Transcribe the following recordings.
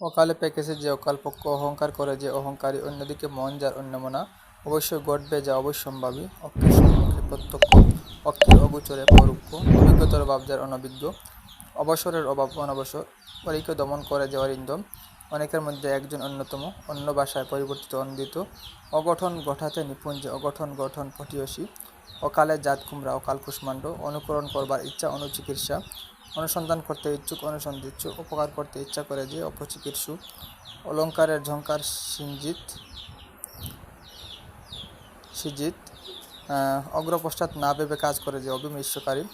অকালে পেকেছে যে অকাল পক্ষ অহংকার করে, যে অহংকারী অন্যদিকে মন যার অন্যমনা অবশ্যই ঘটবে যা অবশ্যম্ভাবী। অক্ষের সম্মুখে প্রত্যক্ষ, অক্ষের অগোচরে পরোক্ষ, অভিজ্ঞতার অভাব যার অনভিজ্ঞ, অবসরের অভাব অনবসর পরীকে দমন করে যে অরিন্দম অনেকের মধ্যে একজন অন্যতম, অন্য ভাষায় পরিবর্তিত অন্দিত অগঠন গঠাতে নিপুণ যে অগঠন গঠন পটিয়সী, অকালে জাত কুমড়া, অকাল কুষ্মাণ্ড, অনুকরণ করবার ইচ্ছা, অনুচিকিৎসা অনুসন্ধান করতে ইচ্ছুক অনুসন্ধিচ্ছু উপকার করতে ইচ্ছা করে যে অপচিকিৎসু। অলঙ্কারের ঝঙ্কার সিঞ্জিত, সিজিত অগ্রপশ্চাৎ না ভেবে কাজ করে যে অবিমিশ্বকারী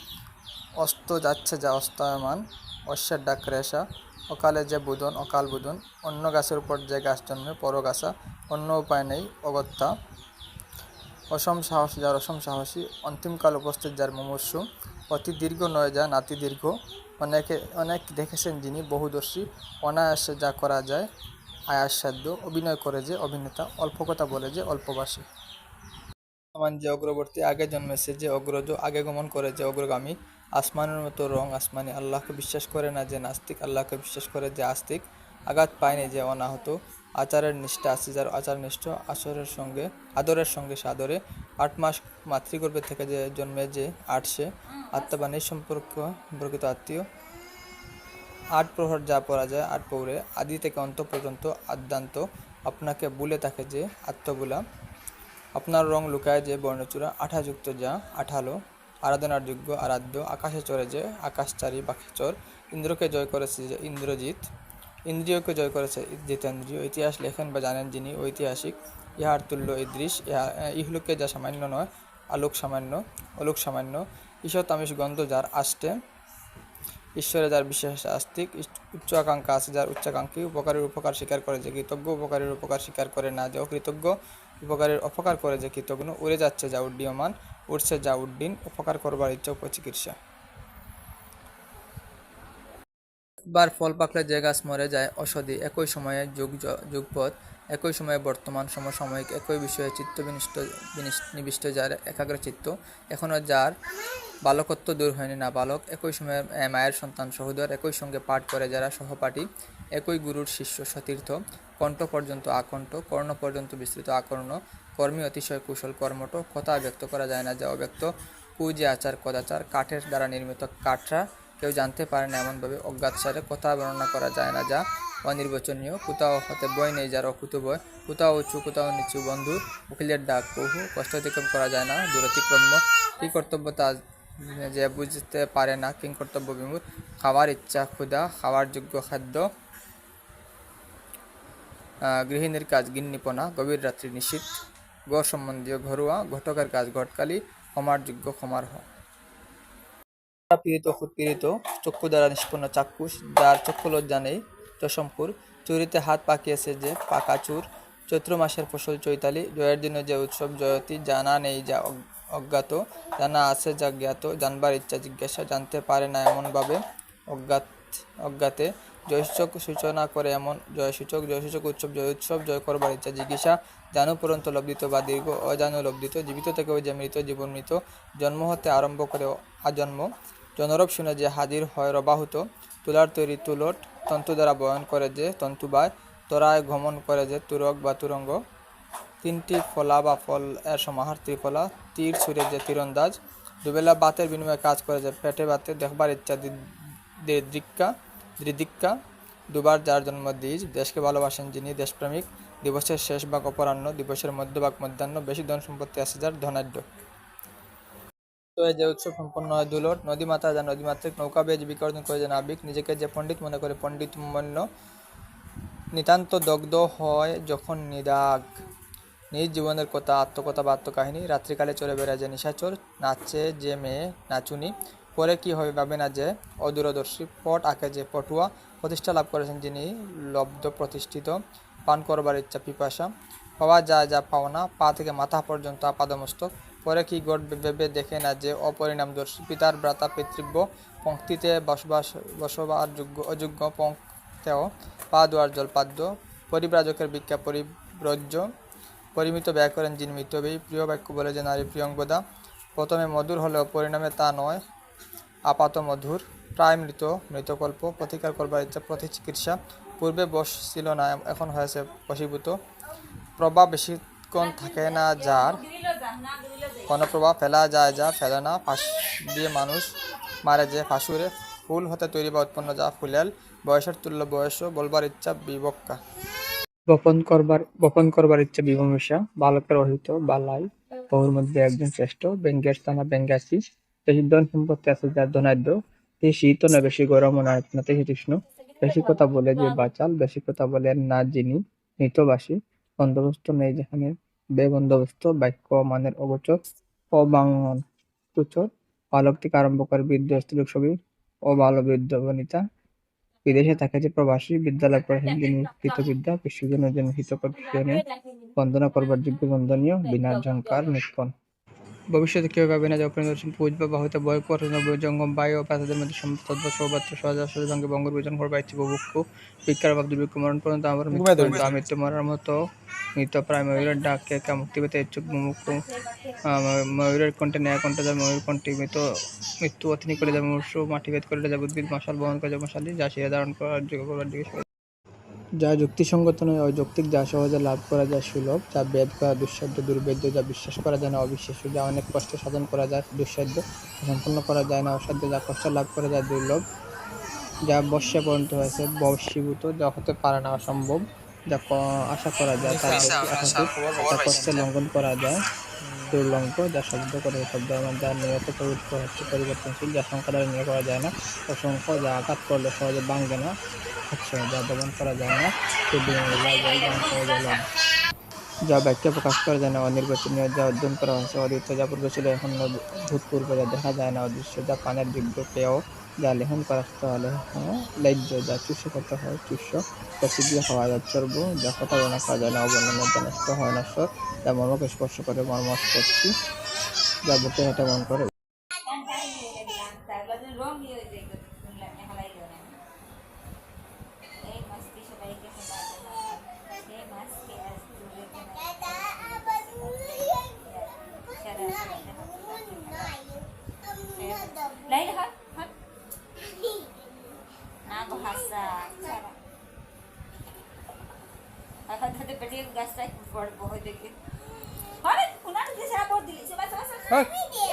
অস্ত যাচ্ছে যা অস্তায়মান, অশ্বের ডাক রেশা, অকালে যে বুদন, অকাল বুদন। অন্য গাছের উপর যে গাছ জন্মে, পর গাছা, অন্য উপায় নেই, অগত্যা। অসম সাহস যার অসম সাহসী, অন্তিমকাল উপস্থিত যার মুমূর্ষু। অতি দীর্ঘ নয়, যা নাতি দীর্ঘ। অনেকে, অনেক দেখেছেন যিনি বহুদর্শী। অনায়াসে যা করা যায় আয়াসসাধ্য অভিনয় করে যে অভিনেতা, অল্প কথা বলে যে অল্পবাসী সমান যে অগ্রবর্তী আগে জন্মেছে, যে অগ্রজ আগে গমন করে যে অগ্রগামী, আসমানের মতো রং আসমানি। আল্লাহকে বিশ্বাস করে না যে নাস্তিক, আল্লাহকে বিশ্বাস করে যে আস্তিক। আঘাত পায়নি যে অনাহত। আচারের নিষ্ঠা আছে যার আচার নিষ্ঠ, আসরের সঙ্গে, আদরের সঙ্গে সাদরে। আট মাস মাতৃগর্ভে থেকে যে জন্মে যে আট সে আত্মবাণী সম্পর্ক, সম্পর্কিত আত্মীয়। আট প্রহর যা পড়া যায় আট পৌরে। আদি থেকে অন্ত পর্যন্ত আদ্যান্ত। আপনাকে বুলে থাকে যে আত্মবুলা আপনার রং লুকায় যে বর্ণচূড়া, আঠাযুক্ত যা আঠালো। আরাধনার যোগ্য আরাধ্য। আকাশে চড়ে যে আকাশচারী বাকাচর ইন্দ্রকে জয় করেছে যে ইন্দ্রজিৎ। ইন্দ্রিয়কে জয় করেছে জিতেন্দ্রিয়। ইতিহাস লেখেন বা জানেন যিনি ঐতিহাসিক। ইহার তুল্য ইদৃশ ইহা ইহলোকে যা সামান্য নয়, আলোক সামান্য, অলোক সামান্য। ঈশত আমিষ গন্ধ যার আষ্টে। ঈশ্বরে যার বিশেষ আস্তিক উচ্চ আকাঙ্ক্ষা আছে যার উচ্চাকাঙ্ক্ষী উপকারের উপকার স্বীকার করে যে কৃতজ্ঞ, উপকারের উপকার স্বীকার করে না যে অকৃতজ্ঞ। উপকারের অপকার করে যে কৃতজ্ঞ। উড়ে যাচ্ছে যা উড্ডীয়মান উঠছে যা উড্ডিন উপকার করবার ইচ্ছা উপচিকিৎসা। বার ফল পাকলে যে গাছ মরে যায় অসধি একই সময়ে যুগ যুগপথ একই সময়ে বর্তমান সমসাময়িক, একই বিষয়ে চিত্ত বিনিষ্ট, নিবিষ্ট যার একাগ্র চিত্ত। এখনও যার বালকত্ব দূর হয়নি না বালক, একই সময়ে মায়ের সন্তান সহোদর, একই সঙ্গে পাঠ করে যারা সহপাঠী, একই গুরুর শিষ্য সতীর্থ। কণ্ঠ পর্যন্ত আকণ্ঠ, কর্ণ পর্যন্ত বিস্তৃত আকর্ণ, কর্মী অতিশয় কুশল কর্মঠ, কথা ব্যক্ত করা যায় না যা অব্যক্ত যে আচার, কদাচার, কাঠের দ্বারা নির্মিত কাঠরা কেউ জানতে পারে না এমনভাবে অজ্ঞাতসারে কথা বর্ণনা করা যায় না, যা অনির্বচনীয়। কোথাও হতে বই নেই, যার অকুত বই। কোথাও উঁচু কোথাও নিচু, বন্ধু, উকিলের ডাক। কহু কষ্ট অতিক্রম করা যায় না, দূরতিক্রম্য। কি কর্তব্য তা যে বুঝতে পারে না, কিং কর্তব্য বিমূর খাওয়ার ইচ্ছা ক্ষুধা, খাওয়ার যোগ্য খাদ্য। গৃহিণীর কাজ গিন্নিপনা, গভীর রাত্রি নিশীত গড় সম্বন্ধীয় ঘরোয়া ঘটকের কাজ ঘটকালি, ক্ষমার যোগ্য ক্ষমার হ পীড়িত উৎপীড়িত চক্ষু দ্বারা নিষ্পন্ন চাক্ষুষ, যার চক্ষু লজ্জা নেই। চশমপুর চুরিতে হাত পাকিয়েছে যে পাকা চুর। চৈত্র মাসের ফসল চৈতালি, জয়ের দিনে যে উৎসব জয়তী, জানা নেই যা অজ্ঞাত, জানা আছে যা জ্ঞাত, জানবার ইচ্ছা জিজ্ঞাসা, জানতে পারে না এমনভাবে অজ্ঞাত, অজ্ঞাতে। জয়সূচক সূচনা করে এমন, জয়সূচক জয়সূচক উৎসব, জয় উৎসব, জয় করবার ইচ্ছা জিজ্ঞাসা, জানু পর্যন্ত লব্ধিত বা দীর্ঘ, অজানু লব্ধিত, জীবিত থেকেও যে মৃত, জীবন মৃত, জন্ম হতে আরম্ভ করে আজন্ম। জনরব শুনে যে হাজির হয় রবাহুত, তুলার তৈরি তুলট তন্তু দ্বারা বয়ন করে যে তন্তুবায় তরায় গমন করে যে তুরক বা তুরঙ্গ। তিনটি ফলা বা ফল এর সমাহার ত্রিফলা, তীর ছুঁড়ে যে তীরন্দাজ, দুবেলা বাতের বিনিময়ে কাজ করে যে পেটে বাতে দেখবার ইচ্ছা দৃক্কা, দৃদিক্কা। দুবার যার জন্ম দ্বিজ দেশকে ভালোবাসেন যিনি দেশপ্রেমিক, দিবসের শেষ ভাগ অপরাহ্ন, দিবসের মধ্যভাগ মধ্যাহ্ন, বেশি ধন সম্পত্তি আছে যার ধনাঢ্য। তো যে উৎসব সম্পন্ন হয় দুলট নদী মাতা যা নদীমাতৃক নৌকা বেয়ে জীবিকা অর্জন করে যে নাবিক নিজেকে যে পণ্ডিত মনে করে, পণ্ডিত মন্য নিতান্ত দগ্ধ হয় যখন নিদাগ নিজ জীবনের কথা, আত্মকথা বা আত্মকাহিনী রাত্রিকালে চলে বেড়ায় যে নিশাচর, নাচে যে মেয়ে, নাচুনি। পরে কি হবে ভাবে না যে অদূরদর্শী পট আঁকে যে পটুয়া। প্রতিষ্ঠা লাভ করেছেন যিনি লব্ধ, প্রতিষ্ঠিত, পান করবার ইচ্ছা, পিপাসা। পাওয়া যায় যা পাওনা, পা থেকে মাথা পর্যন্ত আপাদমস্তক। পরে কি ঘটবে ভেবে দেখে না যে অপরিণামদর্শী পিতার ভ্রাতা পিতৃব্য পঙ্ক্তিতে বসবাস বসবার যোগ্য অযোগ্য পঙ্ক্তেও পা দুয়ার জলপাদ্য, পরিব্রাজকের ভিক্ষা পরিব্রজ্য, পরিমিত ব্যয় করেন যিনি মিতব্যয়ী প্রিয় বাক্য বলে যে নারী প্রিয়ঙ্গদা প্রথমে মধুর হলেও পরিণামে তা নয়, আপাত মধুর। প্রায় মৃত, মৃতকল্প, প্রতিকার করবার ইচ্ছা প্রতি চিকিৎসা পূর্বে বস ছিল না, এখন হয়েছে বশীভূত। প্রভাব বেশিক্ষণ থাকে না, যার কোনো প্রভাব ফেলা যায় যা ফেলে না, ফাঁস দিয়ে মানুষ মারে। যে ফাঁসুরে ফুল হতে তৈরি বা উৎপন্ন, যা ফুলেল বয়সের তুল্য বয়স বলবার ইচ্ছা বিবক্কা। বপন করবার বপন করবার ইচ্ছা বিভূমিষা বালকের অহিত বালাই, বহুর মধ্যে একজন শ্রেষ্ঠ, ব্যঙ্গের স্থানা ব্যঙ্গাসী বেশি ধন সম্পত্তি আছে যার ধনাঢ্য সে শীত না বেশি গরম না না তৃষ্ণ বেশি কথা বলে যে বাচাল, বেশি কথা বলে না যিনি মৃতবাসী বন্দোবস্ত নেই যেখানে বেবন্দোবস্ত, বাক্য, মানের অগোচর অবাঙ্গন তুচর বালক থেকে আরম্ভ করে বৃদ্ধ স্ত্রী ছবি ও বাল বৃদ্ধ বনিতা। বিদেশে থাকে যে প্রবাসী, বিদ্যালয় পড়েছেন যিনি হিতবিদ্যা বিশ্বজনের জন্য হিতকর বন্দনা করবার যোগ্য বন্দনীয়, বিনা ঝঙ্কার নিষ্পন। ভবিষ্যতে কেউ পাবে না যে অপরিদর্শন পুজ বা বাহুতে বয় জঙ্গম বায়ু ও প্রাতাদের মধ্যে সৌভাত্র সহজা সহজঙ্গে বঙ্গের বিজন করবার ইচ্ছে বুভুক্ষ ভিক্ষার অভাব দুর্ভিক্ষ মরণ পর্যন্ত আমার মৃত্যু আমৃত্যু মরার মতো মৃত প্রায় ময়ূরের ডাক কে মুক্তি পেতে ইচ্ছুক মুমুক্ষ ময়ূরের কণ্ঠে ন্যায় কণ্ঠে যায় ময়ূর কণ্ঠে মৃত মৃত্যু অথিনী করে যায় মূর্ষ মাটি ভেদ করে যায় উদ্ভিদ মশাল বহন করে যায় মশালি যা সে ধারণ করার যোগ্য করবার দিকে যা যুক্তিসঙ্গত নয় অযৌক্তিক যা সহজে লাভ করা যায় সুলভ যা বেদ করা দুঃসাধ্য দুর্বেদ্য যা বিশ্বাস করা যায় না অবিশ্বাস্য যা অনেক কষ্ট সাধন করা যায় দুঃসাধ্য সম্পন্ন করা যায় না অসাধ্য যা কষ্ট লাভ করা যায় দুর্লভ যা বর্ষে পরিণত হয়েছে বর্ষীভূত যা হতে পারে না অসম্ভব যা আশা করা যায় তার কষ্টে লঙ্ঘন করা যায় দুর্লঙ্ঘ যা শব্দ করে শব্দ আমার যা নিয়ত প্রবৃত্ত হচ্ছে পরিবর্তনশীল, যা সংখ্যা দ্বারা নিয়ে করা যায় না। অসংখ্য, যা আঘাত করলে সহজে ভাঙবে না। হচ্ছে যা দমন করা যায় না যা ব্যাখ্যা প্রকাশ করা যায় না অনির্বাচনীয় যা অর্জন করা হয়েছে অদিত যা পূর্ব ছিল এখন ভূতপূর্ব যা দেখা যায় না, অদৃশ্য যা পানের যোগ্য পেয় যা লেহন করা হলে হ্যাঁ যা চুষে করতে হয় চুষ্য শীঘ্র হওয়া যায়, চর্ব যা বর্ণনা করা যায় না, অবর্ণনা যা নষ্ট হয় নশ্বর যা মর্মকে স্পর্শ করে মর্মস্পর্শী যা বুকে হেঁটে মন করে তারপরে রং দিয়ে ওই যে মেঘালাই দেওয়া এই মাছটি সবাইকে সে মাছকে আজ দূরে লাইল হাত হাত